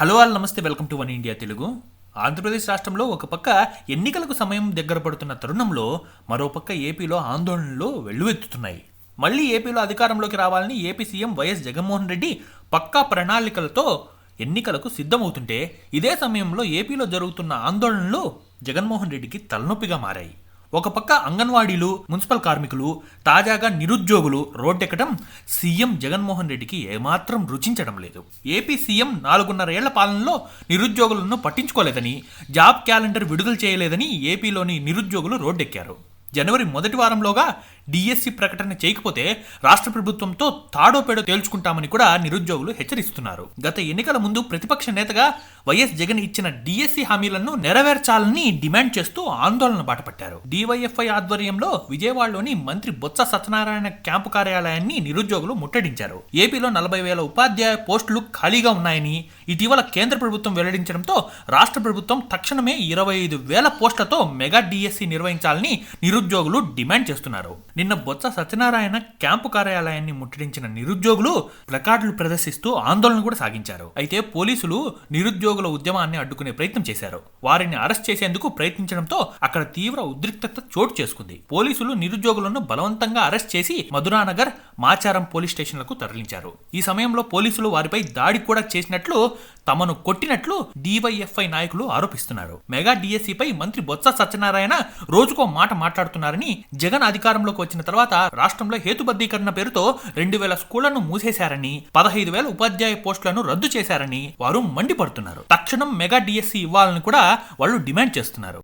Hello all namaste welcome to one India Telugu. Andhra Pradesh రాష్ట్రంలో ఒక పక్క ఎన్నికలకు సమయం దగ్గర పడుతున్న తరుణంలో మరోపక్క ఏపీలో ఆందోళనలు వెల్లువెత్తుతున్నాయి. మళ్ళీ ఏపీలో అధికారంలోకి రావాలని AP CM YS Jaganmohan Reddy పక్కా ప్రణాళికలతో ఎన్నికలకు సిద్ధమవుతుంటే ఇదే సమయంలో ఏపీలో జరుగుతున్న ఆందోళనలు జగన్మోహన్ రెడ్డికి తలనొప్పిగా మారాయి. ఒక పక్క అంగన్వాడీలు మున్సిపల్ కార్మికులు తాజాగా నిరుద్యోగులు రోడ్డెక్కడం సీఎం జగన్మోహన్ రెడ్డికి ఏమాత్రం రుచించడం లేదు. ఏపీ సీఎం నాలుగున్నర ఏళ్ళ పాలనలో నిరుద్యోగులను పట్టించుకోలేదని జాబ్ క్యాలెండర్ విడుదల చేయలేదని ఏపీలోని నిరుద్యోగులు రోడ్డెక్కారు. జనవరి మొదటి వారంలోగా డిఎస్సి ప్రకటన చేయకపోతే రాష్ట్ర ప్రభుత్వంతో తాడోపేడో తేల్చుకుంటామని కూడా నిరుద్యోగులు హెచ్చరిస్తున్నారు. గత ఎన్నికల ముందు ప్రతిపక్ష నేతగా వైఎస్ జగన్ ఇచ్చిన డిఎస్సి హామీలను నెరవేర్చాలని డిమాండ్ చేస్తూ ఆందోళన బాటపట్టారు. డివైఎఫ్ఐ ఆధ్వర్యంలో విజయవాడలోని మంత్రి బొత్స సత్యనారాయణ క్యాంపు కార్యాలయాన్ని నిరుద్యోగులు ముట్టడించారు. ఏపీలో నలభై వేల ఉపాధ్యాయ పోస్టులు ఖాళీగా ఉన్నాయని ఇటీవల కేంద్ర ప్రభుత్వం వెల్లడించడంతో రాష్ట్ర ప్రభుత్వం తక్షణమే ఇరవై ఐదు వేల పోస్టులతో మెగా డిఎస్సి నిర్వహించాలని నిరుద్యోగులు డిమాండ్ చేస్తున్నారు. నిన్న బొత్స సత్యనారాయణ క్యాంపు కార్యాలయాన్ని ముట్టడించిన నిరుద్యోగులు ప్లకార్డులు ప్రదర్శిస్తూ ఆందోళన కూడా సాగించారు. అయితే పోలీసులు నిరుద్యోగుల ఉద్యమాన్ని అడ్డుకునే ప్రయత్నం చేశారు. వారిని అరెస్ట్ చేసేందుకు ప్రయత్నించడంతో అక్కడ తీవ్ర ఉద్రిక్తత చోటు చేసుకుంది. పోలీసులు నిరుద్యోగులను బలవంతంగా అరెస్ట్ చేసి మధురానగర్ మాచారం పోలీస్ స్టేషన్లకు తరలించారు. ఈ సమయంలో పోలీసులు వారిపై దాడి కూడా చేసినట్లు తమను కొట్టినట్లు డివైఎఫ్ఐ నాయకులు ఆరోపిస్తున్నారు. మెగా డిఎస్సిపై మంత్రి బొత్స సత్యనారాయణ రోజుకో మాట మాట్లాడుతున్నారని జగన్ అధికారంలోకి వచ్చిన తర్వాత రాష్ట్రంలో హేతుబద్ధీకరణ పేరుతో రెండు వేల స్కూళ్ళను మూసేశారని పదహైదు వేల ఉపాధ్యాయ పోస్టులను రద్దు చేశారని వారు మండిపడుతున్నారు. తక్షణం మెగా డిఎస్సి ఇవ్వాలని కూడా వాళ్ళు డిమాండ్ చేస్తున్నారు.